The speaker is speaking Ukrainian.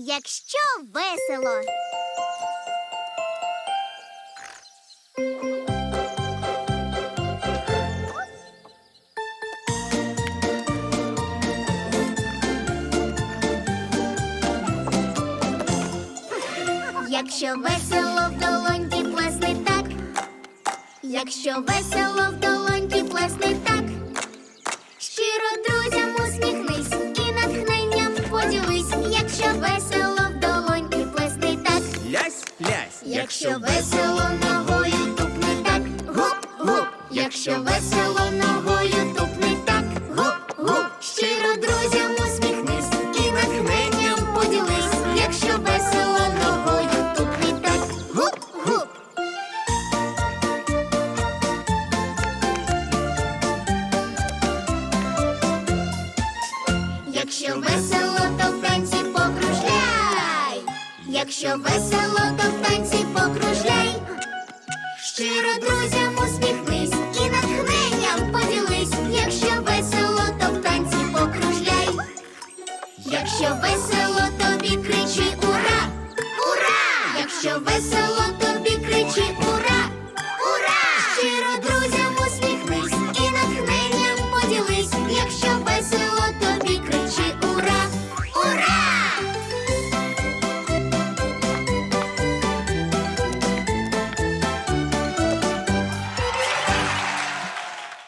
Якщо весело. Якщо весело в долоньки плесни так, якщо весело в долоньки плесни так, щиро друзям усміхнись і натхненням поділись, якщо весело якщо весело ногою тупни так, гуп-гуп, якщо весело ногою тупни так, гуп-гуп, щиро друзям усміхнись і натхненням поділись, якщо весело ногою тупни так, гуп-гуп. Якщо весело, Якщо весело, то в танці покружляй. Щиро друзям усміхнись і натхненням поділись. Якщо весело, то в танці покружляй. Якщо весело, тобі кричи ура! Ура! Якщо весело, тобі кричи ура!